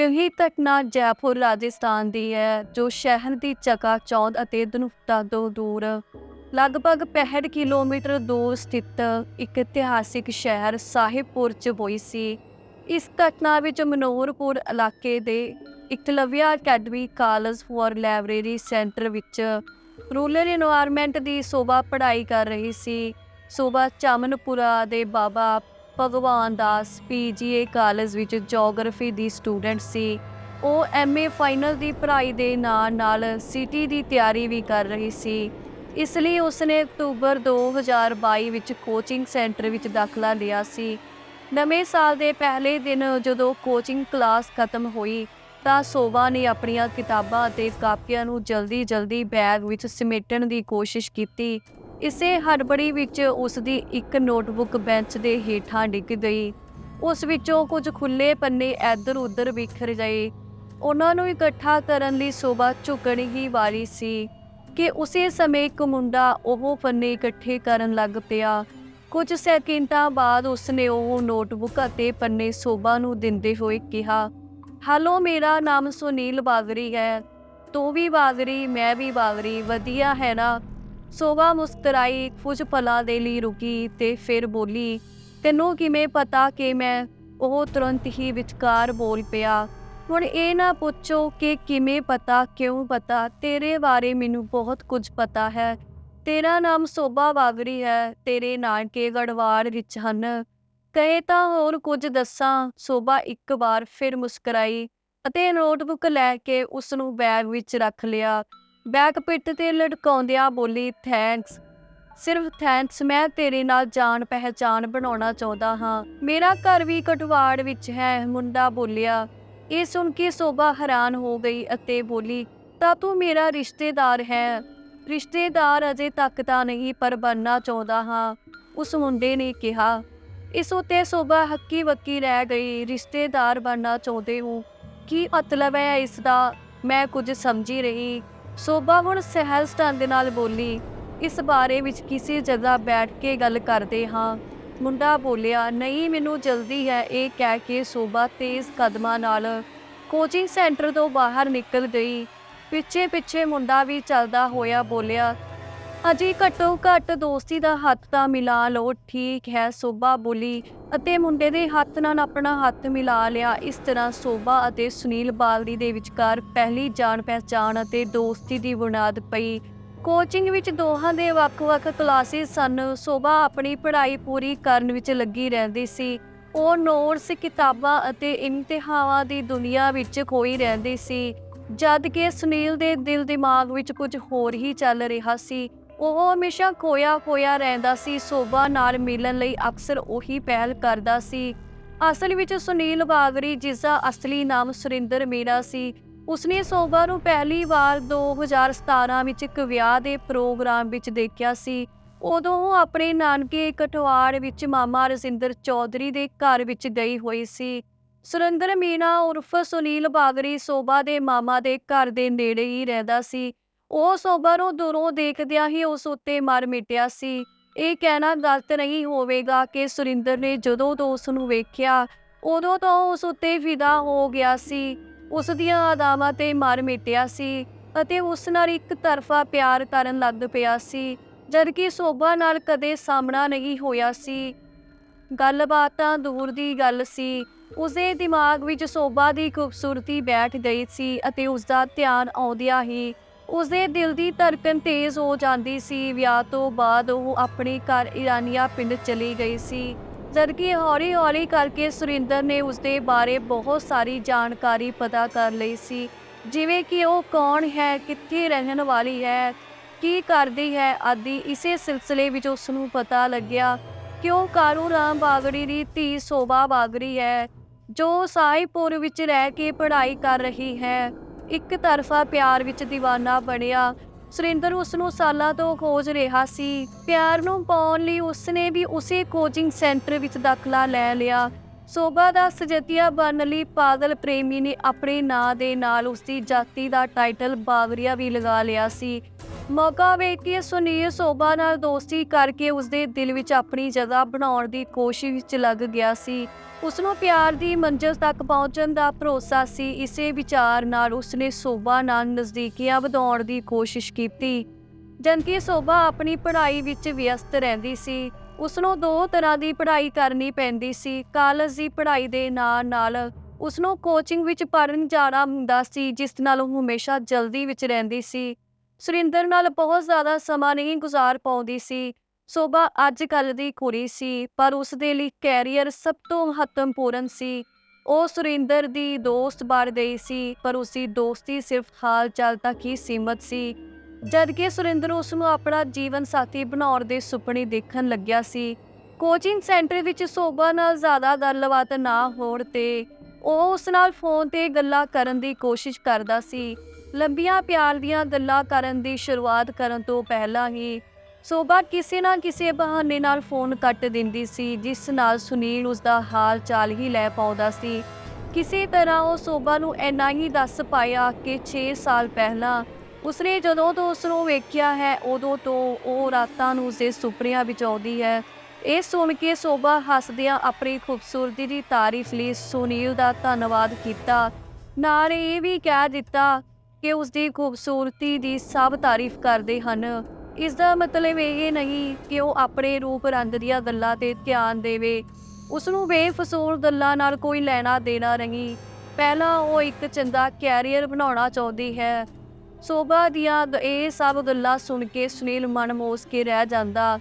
ਇਹ ਘਟਨਾ ਜੈਪੁਰ, ਰਾਜਸਥਾਨ ਦੀ ਹੈ, ਜੋ ਸ਼ਹਿਰ ਦੀ ਚਕਾਚੌਂਧ ਅਤੇ ਧਨੁਤਾ ਤੋਂ ਦੂਰ, ਲਗਭਗ 65 ਕਿਲੋਮੀਟਰ ਦੂਰ ਸਥਿਤ ਇੱਕ ਇਤਿਹਾਸਿਕ ਸ਼ਹਿਰ ਸਾਹਿਬਪੁਰ 'ਚ ਹੋਈ ਸੀ। ਇਸ ਘਟਨਾ ਵਿੱਚ ਮਨੋਹਰਪੁਰ ਇਲਾਕੇ ਦੇ Eklavya academy college for library centre ਵਿੱਚ ਰੂਰਲ ਇਨਵਾਇਰਨਮੈਂਟ ਦੀ ਸੋਭਾ ਪੜ੍ਹਾਈ ਕਰ ਰਹੀ ਸੀ। ਸੋਭਾ ਚਾਮਨਪੁਰਾ ਦੇ ਬਾਬਾ ਭਗਵਾਨ ਦਾਸ ਪੀਜੀਏ ਕਾਲਜ ਵਿੱਚ ਜੀਓਗ੍ਰਾਫੀ ਦੀ ਸਟੂਡੈਂਟ ਸੀ। ਉਹ ਐਮਏ ਫਾਈਨਲ ਦੀ ਪੜ੍ਹਾਈ ਦੇ ਨਾਲ ਨਾਲ ਸਿਟੀ ਦੀ ਤਿਆਰੀ ਵੀ ਕਰ ਰਹੀ ਸੀ। ਇਸ ਲਈ ਉਸਨੇ ਅਕਤੂਬਰ 2022 ਵਿੱਚ ਕੋਚਿੰਗ ਸੈਂਟਰ ਵਿੱਚ ਦਾਖਲਾ ਲਿਆ ਸੀ। ਨਵੇਂ ਸਾਲ ਦੇ ਪਹਿਲੇ ਦਿਨ ਜਦੋਂ ਕੋਚਿੰਗ ਕਲਾਸ ਖਤਮ ਹੋਈ, ਤਾਂ ਸੋਭਾ ਨੇ ਆਪਣੀਆਂ ਕਿਤਾਬਾਂ ਅਤੇ ਕਾਪੀਆਂ ਨੂੰ ਜਲਦੀ-ਜਲਦੀ ਬੈਗ ਵਿੱਚ ਸਮੇਟਣ ਦੀ ਕੋਸ਼ਿਸ਼ ਕੀਤੀ। ਇਸੇ ਹੜਬੜੀ ਵਿੱਚ ਉਸ ਦੀ ਇੱਕ ਨੋਟਬੁੱਕ ਬੈਂਚ ਦੇ ਹੇਠਾਂ ਡਿੱਗ ਗਈ। ਉਸ ਵਿੱਚੋਂ ਕੁਝ ਖੁੱਲੇ ਪੰਨੇ ਇੱਧਰ-ਉੱਧਰ ਵਿਖਰ ਗਏ। ਉਹਨਾਂ ਨੂੰ ਇਕੱਠਾ ਕਰਨ ਲਈ ਸੋਭਾ ਝੁਕਣ ਹੀ ਵਾਰੀ ਸੀ ਕਿ ਉਸੇ ਸਮੇਂ ਇੱਕ ਮੁੰਡਾ ਉਹ ਪੰਨੇ ਇਕੱਠੇ ਕਰਨ ਲੱਗ ਪਿਆ। ਕੁਝ ਸੈਕਿੰਡਾਂ ਬਾਅਦ ਉਸਨੇ ਉਹ ਨੋਟਬੁੱਕ ਅਤੇ ਪੰਨੇ ਸੋਭਾ ਨੂੰ ਦਿੰਦੇ ਹੋਏ ਕਿਹਾ, ਹੈਲੋ, ਮੇਰਾ ਨਾਮ ਸੁਨੀਲ ਬਾਗਰੀ ਹੈ। ਤੂੰ ਵੀ ਬਾਗਰੀ, ਮੈਂ ਵੀ ਬਾਗਰੀ, ਵਧੀਆ ਹੈ ਨਾ? ਸੋਭਾ ਮੁਸਕਰਾਈ, ਕੁਝ ਪਲਾਂ ਦੇ ਲਈ ਰੁਕੀ ਤੇ ਫਿਰ ਬੋਲੀ, ਤੈਨੂੰ ਕਿਵੇਂ ਪਤਾ ਕਿ ਮੈਂ ਉਹ ਤੁਰੰਤ ਹੀ ਵਿਚਕਾਰ ਬੋਲ ਪਿਆ? ਹੁਣ ਇਹ ਨਾ ਪੁੱਛੋ ਕਿ ਕਿਵੇਂ ਪਤਾ, ਕਿਉਂ ਪਤਾ? ਤੇਰੇ ਬਾਰੇ ਮੈਨੂੰ ਬਹੁਤ ਕੁਝ ਪਤਾ ਹੈ। ਤੇਰਾ ਨਾਮ ਸੋਭਾ ਬਾਗਰੀ ਹੈ, ਤੇਰੇ ਨਾਨਕੇ ਗੜਵਾੜ ਵਿੱਚ ਹਨ। ਕਹੇ ਤਾਂ ਹੋਰ ਕੁਝ ਦੱਸਾਂ? ਸੋਭਾ ਇੱਕ ਵਾਰ ਫਿਰ ਮੁਸਕਰਾਈ ਅਤੇ ਨੋਟਬੁੱਕ ਲੈ ਕੇ ਉਸ ਨੂੰ ਬੈਗ ਵਿੱਚ ਰੱਖ ਲਿਆ। ਬੈਕ ਪਿੱਟ ਤੇ ਲਟਕਾਉਂਦਿਆਂ ਬੋਲੀ ਥੈਂਕਸ ਸਿਰਫ ਥੈਂਕਸ ਮੈਂ ਤੇਰੇ ਨਾਲ ਜਾਣ ਪਹਿਚਾਨ ਬਣਾਉਣਾ ਚਾਹੁੰਦਾ ਹਾਂ। ਮੇਰਾ ਘਰ ਵੀ ਕਟਵਾੜ ਵਿੱਚ ਹੈ। ਮੁੰਡਾ ਬੋਲਿਆ। ਇਹ ਸੁਣ ਕੇ ਸੋਭਾ ਹੈਰਾਨ ਹੋ ਗਈ ਅਤੇ ਬੋਲੀ, ਤਾਂ ਤੂੰ ਮੇਰਾ ਰਿਸ਼ਤੇਦਾਰ ਹੈ। ਰਿਸ਼ਤੇਦਾਰ ਅਜੇ ਤੱਕ ਤਾਂ ਨਹੀਂ, ਪਰ ਬਣਨਾ ਚਾਹੁੰਦਾ ਹਾਂ। ਉਸ ਮੁੰਡੇ ਨੇ ਕਿਹਾ। ਇਸ ਉਤੇ ਸੋਭਾ ਹੱਕੀ ਵੱਕੀ ਰਹਿ ਗਈ। ਰਿਸ਼ਤੇਦਾਰ ਬਣਨਾ ਚਾਹੁੰਦੇ ਹੋ? ਕੀ ਮਤਲਬ ਹੈ ਇਸ ਦਾ? ਮੈਂ ਕੁਝ ਸਮਝੀ ਰਹੀ ਸੋਭਾ ਹੁਣ ਸਹਿਜ ਢੰਗ ਨਾਲ ਬੋਲੀ, ਇਸ ਬਾਰੇ ਵਿੱਚ ਕਿਸੇ ਜਗ੍ਹਾ ਬੈਠ ਕੇ ਗੱਲ ਕਰਦੇ ਹਾਂ। ਮੁੰਡਾ ਬੋਲਿਆ, ਨਹੀਂ, ਮੈਨੂੰ ਜਲਦੀ ਹੈ। ਇਹ ਕਹਿ ਕੇ ਸੋਭਾ ਤੇਜ਼ ਕਦਮਾਂ ਨਾਲ ਕੋਚਿੰਗ ਸੈਂਟਰ ਤੋਂ ਬਾਹਰ ਨਿਕਲ ਗਈ। ਪਿੱਛੇ ਪਿੱਛੇ ਮੁੰਡਾ ਵੀ ਚੱਲਦਾ ਹੋਇਆ ਬੋਲਿਆ ਅਜੇ ਘੱਟੋ ਘੱਟ ਦੋਸਤੀ ਦਾ ਹੱਥ ਤਾਂ ਮਿਲਾ ਲਓ, ਠੀਕ ਹੈ, ਸੋਭਾ ਬੋਲੀ ਅਤੇ ਮੁੰਡੇ ਦੇ ਹੱਥ ਨਾਲ ਆਪਣਾ ਹੱਥ ਮਿਲਾ ਲਿਆ। ਇਸ ਤਰ੍ਹਾਂ ਸੋਭਾ ਅਤੇ ਸੁਨੀਲ ਬਾਲਦੀ ਦੇ ਵਿਚਕਾਰ ਪਹਿਲੀ ਜਾਣ ਪਹਿਚਾਣ ਅਤੇ ਦੋਸਤੀ ਦੀ ਬੁਨਿਆਦ ਪਈ। ਕੋਚਿੰਗ ਵਿੱਚ ਦੋਹਾਂ ਦੇ ਵੱਖ-ਵੱਖ ਕਲਾਸਿਸ ਸਨ। ਸੋਭਾ ਆਪਣੀ ਪੜ੍ਹਾਈ ਪੂਰੀ ਕਰਨ ਵਿੱਚ ਲੱਗੀ ਰਹਿੰਦੀ ਸੀ। ਉਹ ਨੋਟਸ, ਕਿਤਾਬਾਂ ਅਤੇ ਇਮਤਿਹਾਨਾਂ ਦੀ ਦੁਨੀਆ ਵਿੱਚ ਖੋਈ ਰਹਿੰਦੀ ਸੀ। ਜਦ ਕਿ ਸੁਨੀਲ ਦੇ ਦਿਲ ਦਿਮਾਗ ਵਿੱਚ ਕੁਝ ਹੋਰ ਹੀ ਚੱਲ ਰਿਹਾ ਸੀ। ਉਹ ਹਮੇਸ਼ਾ ਖੋਇਆ ਖੋਇਆ ਰਹਿੰਦਾ ਸੀ, ਸੋਭਾ ਨਾਲ ਮਿਲਣ ਲਈ ਅਕਸਰ ਉਹੀ ਪਹਿਲ ਕਰਦਾ ਸੀ। ਅਸਲ ਵਿੱਚ ਸੁਨੀਲ ਬਾਗਰੀ, ਜਿਸ ਦਾ ਅਸਲੀ ਨਾਮ ਸੁਰਿੰਦਰ ਮੀਰਾ ਸੀ, ਉਸਨੇ ਸੋਭਾ ਨੂੰ ਪਹਿਲੀ ਵਾਰ 2017 ਵਿੱਚ ਇੱਕ ਵਿਆਹ ਦੇ ਪ੍ਰੋਗਰਾਮ ਵਿੱਚ ਦੇਖਿਆ ਸੀ। ਉਦੋਂ ਉਹ ਆਪਣੇ ਨਾਨਕੇ ਕਟਵਾੜ ਵਿੱਚ ਮਾਮਾ ਰਜਿੰਦਰ ਚੌਧਰੀ ਦੇ ਘਰ ਵਿੱਚ ਗਈ ਹੋਈ ਸੀ। ਸੁਰਿੰਦਰ ਮੀਨਾ ਉਰਫ ਸੁਨੀਲ ਬਾਗਰੀ ਸੋਭਾ ਦੇ ਮਾਮਾ ਦੇ ਘਰ ਦੇ ਨੇੜੇ ਹੀ ਰਹਿੰਦਾ ਸੀ। ਉਹ ਸੋਭਾ ਨੂੰ ਦੂਰੋਂ ਦੇਖਦਿਆਂ ਹੀ ਉਸ ਉੱਤੇ ਮਰ ਮਿਟਿਆ ਸੀ। ਇਹ ਕਹਿਣਾ ਗਲਤ ਨਹੀਂ ਹੋਵੇਗਾ ਕਿ ਸੁਰਿੰਦਰ ਨੇ ਜਦੋਂ ਤੋਂ ਉਸ ਨੂੰ ਵੇਖਿਆ, ਉਦੋਂ ਤੋਂ ਉਸ ਉੱਤੇ ਫਿਦਾ ਹੋ ਗਿਆ ਸੀ। ਉਸ ਦੀਆਂ ਆਦਾਵਾਂ ਤੇ ਮਰ ਮਿਟਿਆ ਸੀ ਅਤੇ ਉਸ ਨਾਲ ਇੱਕ ਤਰਫਾ ਪਿਆਰ ਕਰਨ ਲੱਗ ਪਿਆ ਸੀ, ਜਦਕਿ ਸੋਭਾ ਨਾਲ ਕਦੇ ਸਾਹਮਣਾ ਨਹੀਂ ਹੋਇਆ ਸੀ। ਗੱਲਬਾਤ ਤਾਂ ਦੂਰ ਦੀ ਗੱਲ ਸੀ। ਉਸਦੇ ਦਿਮਾਗ ਵਿੱਚ ਸੋਭਾ ਦੀ ਖੂਬਸੂਰਤੀ ਬੈਠ ਗਈ ਸੀ ਅਤੇ ਉਸ ਦਾ ਧਿਆਨ ਆਉਂਦਿਆਂ ਹੀ ਉਸਦੇ ਦਿਲ ਦੀ ਧੜਕਨ ਤੇਜ਼ ਹੋ ਜਾਂਦੀ ਸੀ। ਵਿਆਹ ਤੋਂ ਬਾਅਦ ਉਹ ਆਪਣੇ ਘਰ ਇਰਾਨੀਆ ਪਿੰਡ ਚਲੀ ਗਈ ਸੀ। ਜਦਕਿ ਹੌਲੀ-ਹੌਲੀ ਕਰਕੇ ਸੁਰਿੰਦਰ ਨੇ ਉਸਦੇ ਬਾਰੇ ਬਹੁਤ ਸਾਰੀ ਜਾਣਕਾਰੀ ਪਤਾ ਕਰ ਲਈ ਸੀ। ਜਿਵੇਂ ਕਿ ਉਹ ਕੌਣ ਹੈ, ਕਿੱਥੇ ਰਹਿਣ ਵਾਲੀ ਹੈ, ਕੀ ਕਰਦੀ ਹੈ ਆਦਿ ਇਸੇ ਸਿਲਸਿਲੇ ਵਿੱਚ ਉਸ ਨੂੰ ਪਤਾ ਲੱਗਿਆ। ਕਿ ਉਹ ਕਾਰੂ ਰਾਮ ਬਾਗੜੀ ਦੀ ਧੀ ਸੋਭਾ ਬਾਗੜੀ ਹੈ, ਜੋ ਸਾਈਪੁਰ ਵਿੱਚ ਰਹਿ ਕੇ ਪੜ੍ਹਾਈ ਕਰ ਰਹੀ ਹੈ। ਇੱਕ ਤਰਫਾ ਪਿਆਰ ਵਿੱਚ دیਵਾਨਾ ਬਣਿਆ। ਸੁਰਿੰਦਰ ਉਸ ਨੂੰ ਸਾਲਾਂ ਤੋਂ ਖੋਜ ਰਿਹਾ ਸੀ। ਪਿਆਰ ਨੂੰ ਪਾਉਣ ਲਈ ਉਸਨੇ ਵੀ ਉਸੇ ਕੋਚਿੰਗ ਸੈਂਟਰ ਵਿੱਚ ਦਾਖਲਾ ਲੈ ਲਿਆ। ਸੋਭਾ ਦਾ ਸਜਤੀਆ ਬਣਨ ਲਈ ਪਾਗਲ ਪ੍ਰੇਮੀ ਨੇ ਆਪਣੇ ਨਾਂ ਦੇ ਨਾਲ ਉਸਦੀ ਜਾਤੀ ਦਾ ਟਾਈਟਲ ਬਾਵਰੀਆ ਵੀ ਲਗਾ ਲਿਆ ਸੀ। ਮੌਕਾ ਵੇਖ ਕੇ ਸੁਨੀਲ ਸੋਭਾ ਨਾਲ ਦੋਸਤੀ ਕਰਕੇ ਉਸਦੇ ਦਿਲ ਵਿੱਚ ਆਪਣੀ ਜਗ੍ਹਾ ਬਣਾਉਣ ਦੀ ਕੋਸ਼ਿਸ਼ ਵਿੱਚ ਲੱਗ ਗਿਆ ਸੀ। ਉਸ ਨੂੰ ਪਿਆਰ ਦੀ ਮੰਜ਼ਿਲ ਤੱਕ ਪਹੁੰਚਣ ਦਾ ਭਰੋਸਾ ਸੀ। ਇਸੇ ਵਿਚਾਰ ਨਾਲ ਉਸਨੇ ਸੋਭਾ ਨਾਲ ਨਜ਼ਦੀਕੀਆਂ ਵਧਾਉਣ ਦੀ ਕੋਸ਼ਿਸ਼ ਕੀਤੀ। ਜਦਕਿ ਸੋਭਾ ਆਪਣੀ ਪੜ੍ਹਾਈ ਵਿੱਚ ਵਿਅਸਤ ਰਹਿੰਦੀ ਸੀ ਉਸ ਨੂੰ ਦੋ ਤਰ੍ਹਾਂ ਦੀ ਪੜ੍ਹਾਈ ਕਰਨੀ ਪੈਂਦੀ ਸੀ। ਕਾਲਜ ਦੀ ਪੜ੍ਹਾਈ ਦੇ ਨਾਲ ਨਾਲ ਉਸ ਨੂੰ ਕੋਚਿੰਗ ਵਿੱਚ ਪੜ੍ਹਨ ਜਾਣਾ ਹੁੰਦਾ ਸੀ, ਜਿਸ ਨਾਲ ਉਹ ਹਮੇਸ਼ਾ ਜਲਦੀ ਵਿੱਚ ਰਹਿੰਦੀ ਸੀ। ਸੁਰਿੰਦਰ ਨਾਲ ਬਹੁਤ ਜ਼ਿਆਦਾ ਸਮਾਂ ਨਹੀਂ ਗੁਜ਼ਾਰ ਪਾਉਂਦੀ ਸੀ। ਸੋਭਾ ਅੱਜ ਕੱਲ੍ਹ ਦੀ ਕੁੜੀ ਸੀ, ਪਰ ਉਸ ਦੇ ਲਈ ਕੈਰੀਅਰ ਸਭ ਤੋਂ ਮਹੱਤਵਪੂਰਨ ਸੀ। ਉਹ ਸੁਰਿੰਦਰ ਦੀ ਦੋਸਤ ਬਣ ਗਈ ਸੀ, ਪਰ ਉਸਦੀ ਦੋਸਤੀ ਸਿਰਫ ਹਾਲ ਚਾਲ ਤੱਕ ਹੀ ਸੀਮਤ ਸੀ। ਜਦਕਿ ਸੁਰਿੰਦਰ ਉਸ ਨੂੰ ਆਪਣਾ ਜੀਵਨ ਸਾਥੀ ਬਣਾਉਣ ਦੇ ਸੁਪਨੇ ਦੇਖਣ ਲੱਗਿਆ ਸੀ, ਕੋਚਿੰਗ ਸੈਂਟਰ ਵਿੱਚ ਸੋਭਾ ਨਾਲ ਜ਼ਿਆਦਾ ਗੱਲਬਾਤ ਨਾ ਹੋਣ ਤੇ ਉਹ ਉਸ ਨਾਲ ਫੋਨ ਤੇ ਗੱਲਾਂ ਕਰਨ ਦੀ ਕੋਸ਼ਿਸ਼ ਕਰਦਾ ਸੀ। ਲੰਬੀਆਂ ਪਿਆਰ ਦੀਆਂ ਗੱਲਾਂ ਕਰਨ ਦੀ ਸ਼ੁਰੂਆਤ ਕਰਨ ਤੋਂ ਪਹਿਲਾਂ ਹੀ ਸੋਭਾ ਕਿਸੇ ਨਾ ਕਿਸੇ ਬਹਾਨੇ ਨਾਲ ਫੋਨ ਕੱਟ ਦਿੰਦੀ ਸੀ, ਜਿਸ ਨਾਲ ਸੁਨੀਲ ਉਸ ਦਾ ਹਾਲ ਚਾਲ ਹੀ ਲੈ ਪਾਉਂਦਾ ਸੀ। ਕਿਸੇ ਤਰ੍ਹਾਂ ਉਹ ਸੋਭਾ ਨੂੰ ਇੰਨਾ ਹੀ ਦੱਸ ਪਾਇਆ ਕਿ 6 ਸਾਲ ਪਹਿਲਾਂ ਉਸਨੇ ਜਦੋਂ ਤੋਂ ਉਸ ਨੂੰ ਵੇਖਿਆ ਹੈ, ਉਦੋਂ ਤੋਂ ਉਹ ਰਾਤਾਂ ਨੂੰ ਉਸਦੇ ਸੁਪਨਿਆਂ ਵਿੱਚ ਆਉਂਦੀ ਹੈ। ਇਹ ਸੁਣ ਕੇ ਸੋਭਾ ਹੱਸਦਿਆਂ ਆਪਣੀ ਖੂਬਸੂਰਤੀ ਦੀ ਤਾਰੀਫ ਲਈ ਸੁਨੀਲ ਦਾ ਧੰਨਵਾਦ ਕੀਤਾ। ਨਾਲ ਇਹ ਵੀ ਕਹਿ ਦਿੱਤਾ ਕਿ ਉਸ ਦੀ ਖੂਬਸੂਰਤੀ ਦੀ ਸਭ ਤਾਰੀਫ ਕਰਦੇ ਹਨ। ਇਸ ਦਾ ਮਤਲਬ ਇਹ ਨਹੀਂ ਕਿ ਉਹ ਆਪਣੇ ਰੂਪ ਰੰਗ ਦੀਆਂ ਗੱਲਾਂ ਤੇ ਧਿਆਨ ਦੇਵੇ। ਉਸ ਨੂੰ ਬੇਫਜ਼ੂਲ ਗੱਲਾਂ ਨਾਲ ਕੋਈ ਲੈਣਾ ਦੇਣਾ ਨਹੀਂ। ਪਹਿਲਾਂ ਉਹ ਇੱਕ ਚੰਗਾ ਕੈਰੀਅਰ ਬਣਾਉਣਾ ਚਾਹੁੰਦੀ ਹੈ। ਸੋਭਾ ਦੀਆਂ ਇਹ ਸਭ ਗੱਲਾਂ ਸੁਣ ਕੇ ਸੁਨੀਲ ਮਨਮੋਸ ਕੇ ਰਹਿ ਜਾਂਦਾ।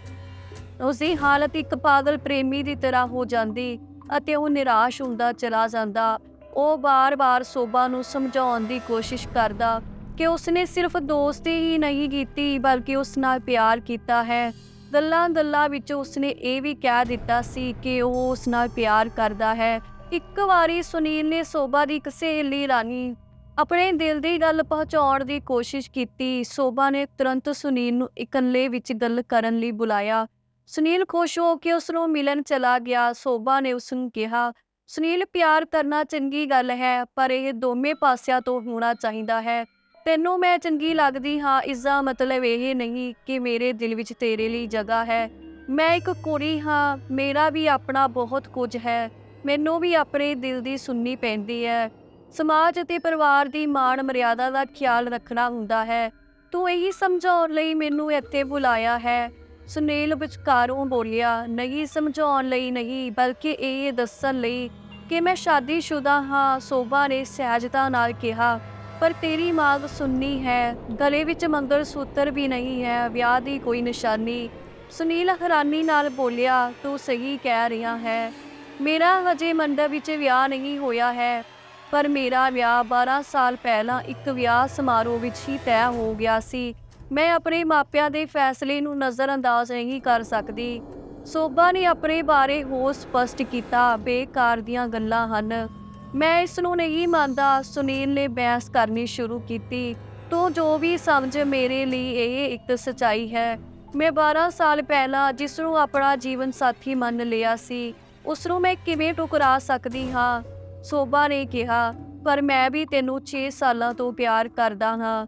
ਉਸਦੀ ਹਾਲਤ ਇੱਕ ਪਾਗਲ ਪ੍ਰੇਮੀ ਦੀ ਤਰ੍ਹਾਂ ਹੋ ਜਾਂਦੀ ਅਤੇ ਉਹ ਨਿਰਾਸ਼ ਹੁੰਦਾ ਚਲਾ ਜਾਂਦਾ। ਉਹ ਬਾਰ-ਬਾਰ ਸੋਭਾ ਨੂੰ ਸਮਝਾਉਣ ਦੀ ਕੋਸ਼ਿਸ਼ ਕਰਦਾ ਕਿ ਉਸਨੇ ਸਿਰਫ ਦੋਸਤੀ ਹੀ ਨਹੀਂ ਕੀਤੀ, ਬਲਕਿ ਉਸ ਨਾਲ ਪਿਆਰ ਕੀਤਾ ਹੈ। ਗੱਲਾਂ-ਗੱਲਾਂ ਵਿੱਚ ਉਸਨੇ ਇਹ ਵੀ ਕਹਿ ਦਿੱਤਾ ਸੀ ਕਿ ਉਹ ਉਸ ਨਾਲ ਪਿਆਰ ਕਰਦਾ ਹੈ। ਇੱਕ ਵਾਰੀ ਸੁਨੀਲ ਨੇ ਸੋਭਾ ਦੀ ਇੱਕ ਸਹੇਲੀ ਰਾਣੀ ਆਪਣੇ ਦਿਲ ਦੀ ਗੱਲ ਪਹੁੰਚਾਉਣ ਦੀ ਕੋਸ਼ਿਸ਼ ਕੀਤੀ। ਸੋਭਾ ਨੇ ਤੁਰੰਤ ਸੁਨੀਲ ਨੂੰ ਇਕੱਲੇ ਵਿੱਚ ਗੱਲ ਕਰਨ ਲਈ ਬੁਲਾਇਆ। ਸੁਨੀਲ ਖੁਸ਼ ਹੋ ਕੇ ਉਸ ਨੂੰ ਮਿਲਣ ਚਲਾ ਗਿਆ। ਸੋਭਾ ਨੇ ਉਸ ਨੂੰ ਕਿਹਾ ਸੁਨੀਲ, ਪਿਆਰ ਕਰਨਾ ਚੰਗੀ ਗੱਲ ਹੈ, ਪਰ ਇਹ ਦੋਵੇਂ ਪਾਸਿਆਂ ਤੋਂ ਹੋਣਾ ਚਾਹੀਦਾ ਹੈ। ਤੈਨੂੰ ਮੈਂ ਚੰਗੀ ਲੱਗਦੀ ਹਾਂ ਇਸ ਦਾ ਮਤਲਬ ਇਹ ਨਹੀਂ ਕਿ ਮੇਰੇ ਦਿਲ ਵਿੱਚ ਤੇਰੇ ਲਈ ਜਗ੍ਹਾ ਹੈ। ਮੈਂ ਇੱਕ ਕੁੜੀ ਹਾਂ, ਮੇਰਾ ਵੀ ਆਪਣਾ ਬਹੁਤ ਕੁਝ ਹੈ। ਮੈਨੂੰ ਵੀ ਆਪਣੇ ਦਿਲ ਦੀ ਸੁਣਨੀ ਪੈਂਦੀ ਹੈ। ਸਮਾਜ ਅਤੇ ਪਰਿਵਾਰ ਦੀ ਮਾਣ ਮਰਿਆਦਾ ਦਾ ਖਿਆਲ ਰੱਖਣਾ ਹੁੰਦਾ ਹੈ। ਤੂੰ ਇਹੀ ਸਮਝਾਉਣ ਲਈ ਮੈਨੂੰ ਇੱਥੇ ਬੁਲਾਇਆ ਹੈ। ਸੁਨੀਲ ਵਿਚਕਾਰੋਂ ਬੋਲਿਆ, ਨਹੀਂ ਸਮਝਾਉਣ ਲਈ ਨਹੀਂ, ਬਲਕਿ ਇਹ ਦੱਸਣ ਲਈ ਕਿ ਮੈਂ ਸ਼ਾਦੀशुदा ਹਾਂ, ਸੋਭਾ ਨੇ ਸਹਿਜਤਾ ਨਾਲ ਕਿਹਾ, ਪਰ ਤੇਰੀ ਮਾਂਗ ਸੁਣਨੀ ਹੈ, ਗਲੇ ਵਿੱਚ ਮੰਗਲ ਸੂਤਰ ਵੀ ਨਹੀਂ ਹੈ, ਵਿਆਹ ਦੀ ਕੋਈ ਨਿਸ਼ਾਨੀ। ਸੁਨੀਲ ਹੈਰਾਨੀ ਨਾਲ ਬੋਲਿਆ, ਤੂੰ ਸਹੀ ਕਹਿ ਰਿਹਾ ਹੈ। ਮੇਰਾ ਹਜੇ ਮੰਡਪ ਵਿੱਚ ਵਿਆਹ ਨਹੀਂ ਹੋਇਆ ਹੈ, ਪਰ ਮੇਰਾ ਵਿਆਹ 12 ਸਾਲ ਪਹਿਲਾਂ ਇੱਕ ਵਿਆਹ ਸਮਾਰੋਹ ਵਿੱਚ ਹੀ ਤੈਅ ਹੋ ਗਿਆ ਸੀ। ਮੈਂ ਆਪਣੇ ਮਾਪਿਆਂ ਦੇ ਫੈਸਲੇ ਨੂੰ ਨਜ਼ਰਅੰਦਾਜ਼ ਨਹੀਂ ਕਰ ਸਕਦੀ। ਸੋਭਾ ਨੇ ਆਪਣੇ ਬਾਰੇ ਹੋਰ ਸਪਸ਼ਟ ਕੀਤਾ, ਬੇਕਾਰ ਦੀਆਂ ਗੱਲਾਂ ਹਨ। ਮੈਂ ਇਸ ਨੂੰ ਨਹੀਂ ਮੰਨਦਾ, ਸੁਨੀਲ ਨੇ ਬਹਿਸ ਕਰਨੀ ਸ਼ੁਰੂ ਕੀਤੀ। ਤੂੰ ਜੋ ਵੀ ਸਮਝ ਮੇਰੇ ਲਈ ਇਹ ਇੱਕ ਸਚਾਈ ਹੈ। ਮੈਂ 12 ਸਾਲ ਪਹਿਲਾਂ ਜਿਸ ਨੂੰ ਆਪਣਾ ਜੀਵਨ ਸਾਥੀ ਮੰਨ ਲਿਆ ਸੀ, ਉਸ ਨੂੰ ਮੈਂ ਕਿਵੇਂ ਟੁਕਰਾ ਸਕਦੀ ਹਾਂ? ਸੋਭਾ ਨੇ ਕਿਹਾ, ਪਰ ਮੈਂ ਵੀ ਤੈਨੂੰ 6 ਸਾਲਾਂ ਤੋਂ ਪਿਆਰ ਕਰਦਾ ਹਾਂ।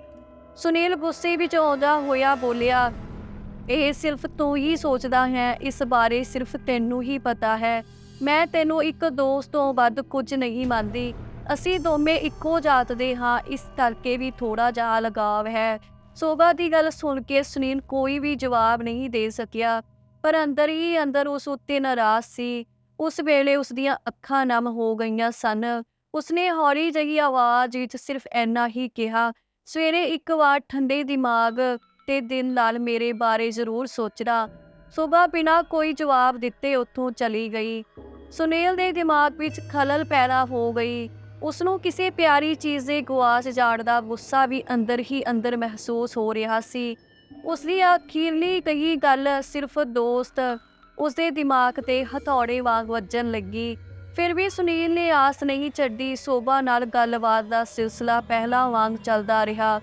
ਸੁਨੀਲ ਗੁੱਸੇ ਵਿੱਚ ਆਉਂਦਾ ਹੋਇਆ ਬੋਲਿਆ, ਇਹ ਸਿਰਫ ਤੂੰ ਹੀ ਸੋਚਦਾ ਹੈ, ਇਸ ਬਾਰੇ ਸਿਰਫ ਤੈਨੂੰ ਹੀ ਪਤਾ ਹੈ। ਮੈਂ ਤੈਨੂੰ ਇੱਕ ਦੋਸਤ ਤੋਂ ਵੱਧ ਕੁਝ ਨਹੀਂ ਮੰਨਦੀ। ਅਸੀਂ ਦੋਵੇਂ ਇੱਕੋ ਜਾਤ ਦੇ ਹਾਂ, ਇਸ ਕਰਕੇ ਵੀ ਥੋੜਾ ਜਿਹਾ ਲਗਾਵ ਹੈ। ਸੋਭਾ ਦੀ ਗੱਲ ਸੁਣ ਕੇ ਸੁਨੀਲ ਕੋਈ ਵੀ ਜਵਾਬ ਨਹੀਂ ਦੇ ਸਕਿਆ, ਪਰ ਅੰਦਰ ਹੀ ਅੰਦਰ ਉਸ ਉੱਤੇ ਨਾਰਾਜ਼ ਸੀ। ਉਸ ਵੇਲੇ ਉਸ ਦੀਆਂ ਅੱਖਾਂ ਨਮ ਹੋ ਗਈਆਂ ਸਨ। ਉਸਨੇ ਹੌਲੀ ਜਿਹੀ ਆਵਾਜ਼ ਵਿੱਚ ਸਿਰਫ ਇੰਨਾ ਹੀ ਕਿਹਾ ਸਵੇਰੇ ਇੱਕ ਵਾਰ ਠੰਡੇ ਦਿਮਾਗ ਤੇ ਦਿਨ ਨਾਲ ਮੇਰੇ ਬਾਰੇ ਜ਼ਰੂਰ ਸੋਚਦਾ। ਸੁਬਾ ਬਿਨਾਂ ਕੋਈ ਜਵਾਬ ਦਿੱਤੇ ਉੱਥੋਂ ਚਲੀ ਗਈ। ਸੁਨੀਲ ਦੇ ਦਿਮਾਗ ਵਿੱਚ ਖਲਲ ਪੈਦਾ ਹੋ ਗਈ। ਉਸ ਨੂੰ ਕਿਸੇ ਪਿਆਰੀ ਚੀਜ਼ ਦੇ ਗੁਆਚ ਜਾਣ ਦਾ ਗੁੱਸਾ ਵੀ ਅੰਦਰ ਹੀ ਅੰਦਰ ਮਹਿਸੂਸ ਹੋ ਰਿਹਾ ਸੀ। ਉਸ ਦੀ ਅਖੀਰਲੀ ਕਹੀ ਗੱਲ ਸਿਰਫ ਦੋਸਤ ਉਸ ਦੇ ਦਿਮਾਗ ਤੇ ਹਥੌੜੇ ਵਾਂਗ ਵੱਜਣ ਲੱਗੀ। ਫਿਰ ਵੀ ਸੁਨੀਲ ਨੇ ਆਸ ਨਹੀਂ ਛੱਡੀ। ਸੋਭਾ ਨਾਲ ਗੱਲਬਾਤ ਦਾ ਸਿਲਸਿਲਾ ਪਹਿਲਾਂ ਵਾਂਗ ਚੱਲਦਾ ਰਿਹਾ।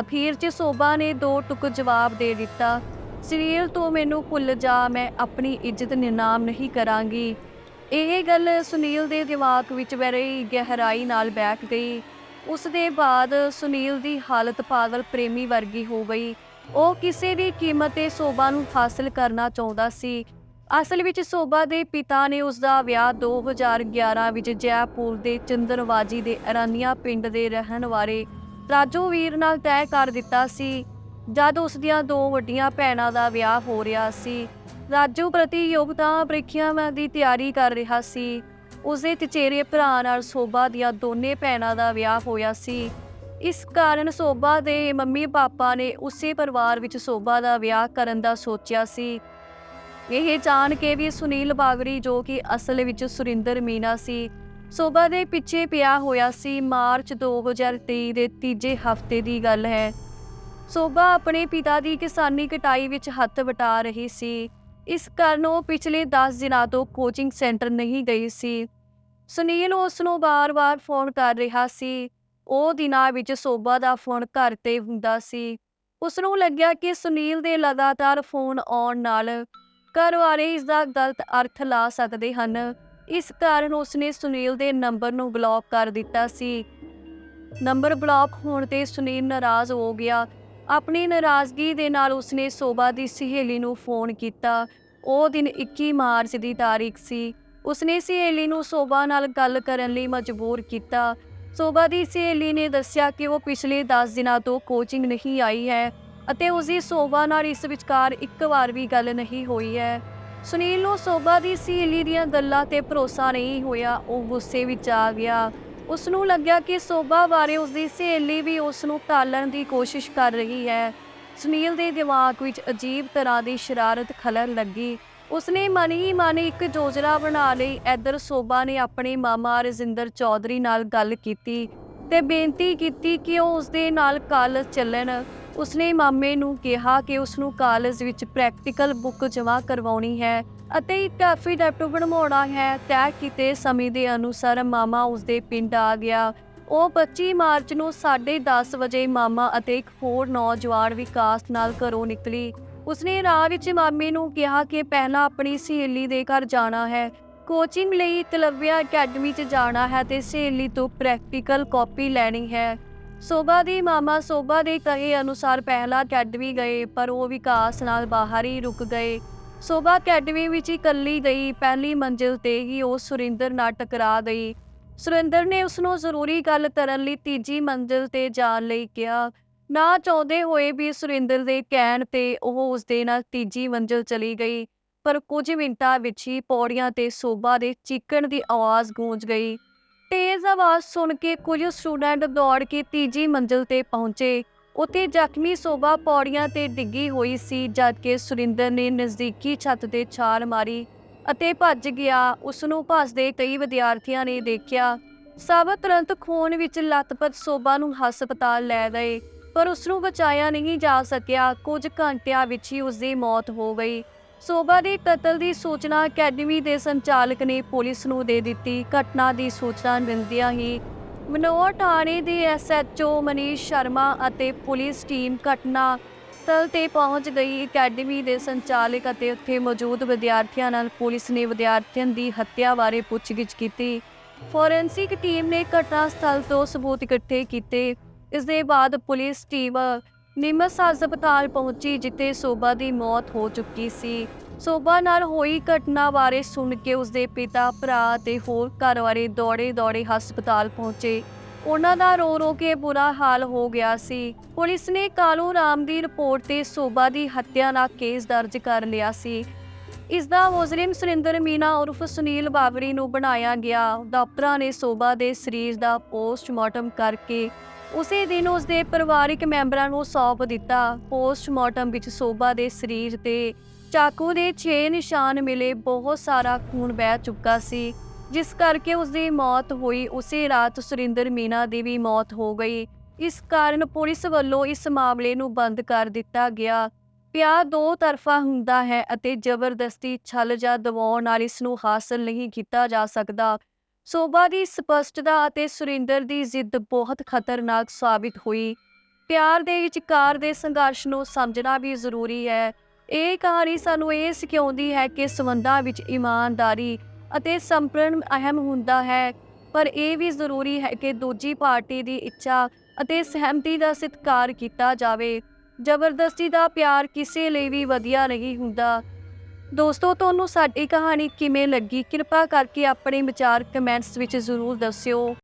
ਅਖੀਰ 'ਚ ਸੋਭਾ ਨੇ ਦੋ ਟੁਕ ਜਵਾਬ ਦੇ ਦਿੱਤਾ। ਸੁਨੀਲ, ਤੋਂ ਮੈਨੂੰ ਭੁੱਲ ਜਾ, ਮੈਂ ਆਪਣੀ ਇੱਜ਼ਤ ਨਿਨਾਮ ਨਹੀਂ ਕਰਾਂਗੀ। ਇਹ ਗੱਲ ਸੁਨੀਲ ਦੇ ਦਿਮਾਗ ਵਿੱਚ ਬੜੀ ਗਹਿਰਾਈ ਨਾਲ ਬੈਠ ਗਈ। ਉਸ ਦੇ ਬਾਅਦ ਸੁਨੀਲ ਦੀ ਹਾਲਤ ਪਾਗਲ ਪ੍ਰੇਮੀ ਵਰਗੀ ਹੋ ਗਈ। ਉਹ ਕਿਸੇ ਵੀ ਕੀਮਤ ਤੇ ਸੋਭਾ ਨੂੰ ਹਾਸਲ ਕਰਨਾ ਚਾਹੁੰਦਾ ਸੀ। ਅਸਲ ਵਿੱਚ ਸੋਭਾ ਦੇ ਪਿਤਾ ਨੇ ਉਸ ਦਾ ਵਿਆਹ 2011 ਵਿੱਚ ਜੈਪੁਰ ਦੇ ਚੰਦਰਵਾਜੀ ਦੇ ਅਰਾਨੀਆ ਪਿੰਡ ਦੇ ਰਹਿਣ ਵਾਲੇ ਰਾਜੋ ਵੀਰ ਨਾਲ ਤੈਅ ਕਰ ਦਿੱਤਾ ਸੀ। ਜਦ ਉਸ ਦੀਆਂ ਦੋ ਵੱਡੀਆਂ ਭੈਣਾਂ ਦਾ ਵਿਆਹ ਹੋ ਰਿਹਾ ਸੀ, ਰਾਜੂ ਪ੍ਰਤੀਯੋਗਤਾ ਪ੍ਰੀਖਿਆਵਾਂ ਦੀ ਤਿਆਰੀ ਕਰ ਰਿਹਾ ਸੀ। ਉਸਦੇ ਚਚੇਰੇ ਭਰਾ ਨਾਲ ਸੋਭਾ ਦੀਆਂ ਦੋਨੇ ਭੈਣਾਂ ਦਾ ਵਿਆਹ ਹੋਇਆ ਸੀ। ਇਸ ਕਾਰਨ ਸੋਭਾ ਦੇ ਮੰਮੀ ਪਾਪਾ ਨੇ ਉਸੇ ਪਰਿਵਾਰ ਵਿੱਚ ਸੋਭਾ ਦਾ ਵਿਆਹ ਕਰਨ ਦਾ ਸੋਚਿਆ ਸੀ। ਇਹ ਜਾਣ ਕੇ ਵੀ ਸੁਨੀਲ ਬਾਗਰੀ ਜੋ ਕਿ ਅਸਲ ਵਿੱਚ ਸੁਰਿੰਦਰ ਮੀਨਾ ਸੀ, ਸੋਭਾ ਦੇ ਪਿੱਛੇ ਪਿਆ ਹੋਇਆ ਸੀ ਮਾਰਚ 2023 ਦੇ ਤੀਜੇ ਹਫ਼ਤੇ ਦੀ ਗੱਲ ਹੈ। ਸੋਭਾ ਆਪਣੇ ਪਿਤਾ ਦੀ ਕਿਸਾਨੀ ਕਟਾਈ ਵਿੱਚ ਹੱਥ ਵਟਾ ਰਹੀ ਸੀ। ਇਸ ਕਾਰਨ ਉਹ ਪਿਛਲੇ 10 ਦਿਨਾਂ ਤੋਂ ਕੋਚਿੰਗ ਸੈਂਟਰ ਨਹੀਂ ਗਈ ਸੀ। ਸੁਨੀਲ ਉਸ ਨੂੰ ਬਾਰ-ਬਾਰ ਫੋਨ ਕਰ ਰਿਹਾ ਸੀ। ਉਹ ਦਿਨਾਂ ਵਿੱਚ ਸੋਭਾ ਦਾ ਫੋਨ ਘਰ ਤੇ ਹੁੰਦਾ ਸੀ। ਉਸ ਨੂੰ ਲੱਗਿਆ ਕਿ ਸੁਨੀਲ ਦੇ ਲਗਾਤਾਰ ਫੋਨ ਆਉਣ ਨਾਲ ਘਰ ਵਾਲੇ ਇਸ ਦਾ ਗਲਤ ਅਰਥ ਲਾ ਸਕਦੇ ਹਨ। ਇਸ ਕਾਰਨ ਉਸਨੇ ਸੁਨੀਲ ਦੇ ਨੰਬਰ ਨੂੰ ਬਲੌਕ ਕਰ ਦਿੱਤਾ ਸੀ। ਨੰਬਰ ਬਲੌਕ ਹੋਣ ਤੇ ਸੁਨੀਲ ਨਾਰਾਜ਼ ਹੋ ਗਿਆ। ਆਪਣੀ ਨਾਰਾਜ਼ਗੀ ਦੇ ਨਾਲ ਉਸਨੇ ਸੋਭਾ ਦੀ ਸਹੇਲੀ ਨੂੰ ਫੋਨ ਕੀਤਾ। ਉਹ ਦਿਨ 21 ਮਾਰਚ ਦੀ ਤਾਰੀਖ ਸੀ। ਉਸਨੇ ਸਹੇਲੀ ਨੂੰ ਸੋਭਾ ਨਾਲ ਗੱਲ ਕਰਨ ਲਈ ਮਜਬੂਰ ਕੀਤਾ। ਸੋਭਾ ਦੀ ਸਹੇਲੀ ਨੇ ਦੱਸਿਆ ਕਿ ਉਹ ਪਿਛਲੇ 10 ਦਿਨਾਂ ਤੋਂ ਕੋਚਿੰਗ ਨਹੀਂ ਆਈ ਹੈ। ਅਤੇ ਉਸਦੀ ਸੋਭਾ ਨਾਲ ਇਸ ਵਿਚਕਾਰ ਇੱਕ ਵਾਰ ਵੀ ਗੱਲ ਨਹੀਂ ਹੋਈ ਹੈ। ਸੁਨੀਲ ਨੂੰ ਸੋਭਾ ਦੀ ਸਹੇਲੀ ਦੀਆਂ ਗੱਲਾਂ ਤੇ ਭਰੋਸਾ ਨਹੀਂ ਹੋਇਆ, ਉਹ ਗੁੱਸੇ ਵਿੱਚ ਆ ਗਿਆ। ਉਸ ਨੂੰ ਲੱਗਿਆ ਕਿ ਸੋਭਾ ਬਾਰੇ ਉਸਦੀ ਸਹੇਲੀ ਵੀ ਉਸ ਨੂੰ ਟਾਲਣ ਦੀ ਕੋਸ਼ਿਸ਼ ਕਰ ਰਹੀ ਹੈ। ਸੁਨੀਲ ਦੇ ਦਿਮਾਗ ਵਿੱਚ ਅਜੀਬ ਤਰ੍ਹਾਂ ਦੀ ਸ਼ਰਾਰਤ ਖਲਣ ਲੱਗੀ। ਉਸਨੇ ਮਨ ਹੀ ਮਨ ਇੱਕ ਯੋਜਨਾ ਬਣਾ ਲਈ। ਇੱਧਰ ਸੋਭਾ ਨੇ ਆਪਣੇ ਮਾਮਾ ਰਜਿੰਦਰ ਚੌਧਰੀ ਨਾਲ ਗੱਲ ਕੀਤੀ ਤੇ ਬੇਨਤੀ ਕੀਤੀ ਕਿ ਉਹ ਉਸਦੇ ਨਾਲ ਕਾਲਜ ਚੱਲਣ। ਉਸਨੇ ਮਾਮੇ ਨੂੰ ਕਿਹਾ ਕਿ ਉਸ ਨੂੰ ਕਾਲਜ ਵਿੱਚ ਪ੍ਰੈਕਟੀਕਲ ਬੁੱਕ ਜਮ੍ਹਾਂ ਕਰਵਾਉਣੀ ਹੈ ਅਤੇ ਇੱਕ ਐਫੀਡੈਵਿਟ ਬਣਵਾਉਣਾ ਹੈ। ਤੈਅ ਕੀਤੇ ਸਮੇਂ ਦੇ ਅਨੁਸਾਰ ਮਾਮਾ ਉਸਦੇ ਪਿੰਡ ਆ ਗਿਆ। ਉਹ 25 ਮਾਰਚ ਨੂੰ 10:30 ਵਜੇ ਮਾਮਾ ਅਤੇ ਇੱਕ ਹੋਰ ਨੌਜਵਾਨ ਵਿਕਾਸ ਨਾਲ ਘਰੋਂ ਨਿਕਲੀ। ਉਸਨੇ ਰਾਹ ਵਿੱਚ ਮਾਮੇ ਨੂੰ ਕਿਹਾ ਕਿ ਪਹਿਲਾਂ ਆਪਣੀ ਸਹੇਲੀ ਦੇ ਘਰ ਜਾਣਾ ਹੈ। ਕੋਚਿੰਗ ਲਈ ਤਲਵਿਆ ਅਕੈਡਮੀ 'ਚ ਜਾਣਾ ਹੈ ਤੇ ਸਹੇਲੀ ਤੋਂ ਪ੍ਰੈਕਟੀਕਲ ਕਾਪੀ ਲੈਣੀ ਹੈ। ਸੋਭਾ ਦੀ ਮਾਮਾ ਸੋਭਾ ਦੇ ਕਹੇ ਅਨੁਸਾਰ ਪਹਿਲਾ ਅਕੈਡਮੀ ਗਏ, ਪਰ ਉਹ ਵਿਕਾਸ ਨਾਲ ਬਾਹਰ ਹੀ ਰੁਕ ਗਏ। ਸੋਭਾ ਅਕੈਡਮੀ ਵਿੱਚ ਹੀ ਇਕੱਲੀ ਗਈ, ਪਹਿਲੀ ਮੰਜ਼ਿਲ ਤੇ ਹੀ ਉਹ ਸੁਰਿੰਦਰ ਨਾਲ ਟਕਰਾ ਗਈ। ਸੁਰਿੰਦਰ ਨੇ ਉਸ ਨੂੰ ਜ਼ਰੂਰੀ ਗੱਲ ਕਰਨ ਲਈ ਤੀਜੀ ਮੰਜ਼ਿਲ ਤੇ ਜਾਣ ਲਈ ਕਿਹਾ। ਨਾ ਚਾਹੁੰਦੇ ਹੋਏ ਵੀ ਸੁਰਿੰਦਰ ਦੇ ਕਹਿਣ ਤੇ ਉਹ ਉਸ ਦੇ ਨਾਲ ਤੀਜੀ ਮੰਜ਼ਿਲ ਚਲੀ ਗਈ, ਪਰ ਕੁਝ ਮਿੰਟਾਂ ਵਿੱਚ ਹੀ ਪੌੜੀਆਂ ਤੇ ਸੋਭਾ ਦੇ ਚੀਕਣ ਦੀ ਆਵਾਜ਼ ਗੂੰਜ ਗਈ। ਤੇਜ਼ ਆਵਾਜ਼ ਸੁਣ ਕੇ ਕੁਝ ਸਟੂਡੈਂਟ ਦੌੜ ਕੇ ਤੀਜੀ ਮੰਜ਼ਿਲ ਤੇ ਪਹੁੰਚੇ। ਉੱਥੇ ਜ਼ਖਮੀ ਸੋਭਾ ਪੌੜੀਆਂ ਤੇ ਡਿੱਗੀ ਹੋਈ ਸੀ ਜਦਕਿ ਸੁਰਿੰਦਰ ਨੇ ਨਜ਼ਦੀਕੀ ਛੱਤ ਤੇ ਛਾਲ ਮਾਰੀ ਅਤੇ ਭੱਜ ਗਿਆ। ਉਸ ਨੂੰ ਭੱਜਦੇ ਕਈ ਵਿਦਿਆਰਥੀਆਂ ਨੇ ਦੇਖਿਆ। ਸਭ ਤੁਰੰਤ ਖੂਨ ਵਿੱਚ ਲੱਤਪੱਤ ਸੋਭਾ ਨੂੰ ਹਸਪਤਾਲ ਲੈ ਗਏ, ਪਰ ਉਸ ਨੂੰ ਬਚਾਇਆ ਨਹੀਂ ਜਾ ਸਕਿਆ। ਕੁਝ ਘੰਟਿਆਂ ਵਿੱਚ ਹੀ ਉਸ ਦੀ ਮੌਤ ਹੋ ਗਈ। ਸੋਭਾ ਦੇ ਕਤਲ ਦੀ ਸੂਚਨਾ ਅਕੈਡਮੀ ਦੇ ਸੰਚਾਲਕ ਨੇ ਪੁਲਿਸ ਨੂੰ ਦੇ ਦਿੱਤੀ। ਘਟਨਾ ਦੀ ਸੂਚਨਾ ਮਿਲਦਿਆਂ ਹੀ ਮਨੋਹਰ ਥਾਣੇ ਦੇ ਐਸਐਚਓ ਮਨੀਸ਼ ਸ਼ਰਮਾ ਅਤੇ ਪੁਲਿਸ ਟੀਮ ਘਟਨਾ ਸਥਲ ਤੇ ਪਹੁੰਚ ਗਈ। ਅਕੈਡਮੀ ਦੇ ਸੰਚਾਲਕ ਅਤੇ ਉੱਥੇ ਮੌਜੂਦ ਵਿਦਿਆਰਥੀਆਂ ਨਾਲ ਪੁਲਿਸ ਨੇ ਵਿਦਿਆਰਥੀਆਂ ਦੀ ਹੱਤਿਆ ਬਾਰੇ ਪੁੱਛਗਿੱਛ ਕੀਤੀ। ਫੋਰੈਂਸਿਕ ਟੀਮ ਨੇ ਘਟਨਾ ਸਥਲ ਤੋਂ ਸਬੂਤ ਇਕੱਠੇ ਕੀਤੇ। ਇਸ ਦੇ ਬਾਅਦ ਪੁਲਿਸ ਟੀਮ ਨਿਮਸ ਹਸਪਤਾਲ ਪਹੁੰਚੀ, ਜਿੱਥੇ ਸੋਭਾ ਦੀ ਮੌਤ ਹੋ ਚੁੱਕੀ ਸੀ। ਸੋਭਾ ਨਾਲ ਹੋਈ ਘਟਨਾ ਬਾਰੇ ਸੁਣ ਕੇ ਉਸਦੇ ਪਿਤਾ, ਭਰਾ ਤੇ ਹੋਰ ਘਰ ਵਾਲੇ ਦੌੜੇ ਦੌੜੇ ਹਸਪਤਾਲ ਪਹੁੰਚੇ। ਉਹਨਾਂ ਦਾ ਰੋ ਰੋ ਕੇ ਬੁਰਾ ਹਾਲ ਹੋ ਗਿਆ ਸੀ। ਪੁਲਿਸ ਨੇ ਕਾਲੂ ਰਾਮ ਦੀ ਰਿਪੋਰਟ ਤੇ ਸੋਭਾ ਦੀ ਹੱਤਿਆ ਦਾ ਕੇਸ ਦਰਜ ਕਰ ਲਿਆ ਸੀ। ਇਸ ਦਾ ਮੁਜਰਮ ਸੁਰਿੰਦਰ ਮੀਨਾ ਉਰਫ ਸੁਨੀਲ ਬਾਬਰੀ ਨੂੰ ਬਣਾਇਆ ਗਿਆ। ਡਾਕਟਰਾਂ ਨੇ ਸੋਭਾ ਦੇ ਸਰੀਰ ਦਾ ਪੋਸਟਮਾਰਟਮ ਕਰਕੇ ਉਸੇ ਦਿਨ ਉਸ ਦੇ ਪਰਿਵਾਰਿਕ ਮੈਂਬਰਾਂ ਨੂੰ ਸੌਂਪ ਦਿੱਤਾ। ਪੋਸਟਮਾਰਟਮ ਵਿੱਚ ਸੋਭਾ ਦੇ ਸਰੀਰ ਤੇ ਚਾਕੂ ਦੇ 6 ਨਿਸ਼ਾਨ ਮਿਲੇ। ਬਹੁਤ ਸਾਰਾ ਖੂਨ ਵਹਿ ਚੁੱਕਾ ਸੀ, ਜਿਸ ਕਰਕੇ ਉਸ ਦੀ ਮੌਤ ਹੋਈ। ਉਸੇ ਰਾਤ ਸੁਰਿੰਦਰ ਮੀਨਾ ਦੀ ਵੀ ਮੌਤ ਹੋ ਗਈ। ਇਸ ਕਾਰਨ ਪੁਲਿਸ ਵੱਲੋਂ ਇਸ ਮਾਮਲੇ ਨੂੰ ਬੰਦ ਕਰ ਦਿੱਤਾ ਗਿਆ। ਪਿਆਰ ਦੋ ਤਰਫਾ ਹੁੰਦਾ ਹੈ ਅਤੇ ਜ਼ਬਰਦਸਤੀ ਛਲ ਜਾਂ ਦਬਾਉਣ ਨਾਲ ਇਸ ਨੂੰ ਹਾਸਲ ਨਹੀਂ ਕੀਤਾ ਜਾ ਸਕਦਾ। ਸੋਭਾ ਦੀ ਸਪਸ਼ਟਤਾ ਅਤੇ ਸੁਰਿੰਦਰ ਦੀ ਜ਼ਿੱਦ ਬਹੁਤ ਖਤਰਨਾਕ ਸਾਬਿਤ ਹੋਈ। ਪਿਆਰ ਦੇ ਵਿਚਕਾਰ ਦੇ ਸੰਘਰਸ਼ ਨੂੰ ਸਮਝਣਾ ਵੀ ਜ਼ਰੂਰੀ ਹੈ। ਇਹ ਕਹਾਣੀ ਸਾਨੂੰ ਇਹ ਸਿਖਾਉਂਦੀ ਹੈ ਕਿ ਸੰਬੰਧਾਂ ਵਿੱਚ ਇਮਾਨਦਾਰੀ ਅਤੇ ਸੰਪਰਣ ਅਹਿਮ ਹੁੰਦਾ ਹੈ, ਪਰ ਇਹ ਵੀ ਜ਼ਰੂਰੀ ਹੈ ਕਿ ਦੂਜੀ ਪਾਰਟੀ ਦੀ ਇੱਛਾ ਅਤੇ ਸਹਿਮਤੀ ਦਾ ਸਤਿਕਾਰ ਕੀਤਾ ਜਾਵੇ। ਜ਼ਬਰਦਸਤੀ ਦਾ ਪਿਆਰ ਕਿਸੇ ਲਈ ਵੀ ਵਧੀਆ ਨਹੀਂ ਹੁੰਦਾ। ਦੋਸਤੋ ਤੁਹਾਨੂੰ ਸਾਡੀ ਕਹਾਣੀ ਕਿਵੇਂ ਲੱਗੀ? ਕਿਰਪਾ ਕਰਕੇ ਆਪਣੇ ਵਿਚਾਰ ਕਮੈਂਟਸ ਵਿੱਚ ਜ਼ਰੂਰ ਦੱਸਿਓ।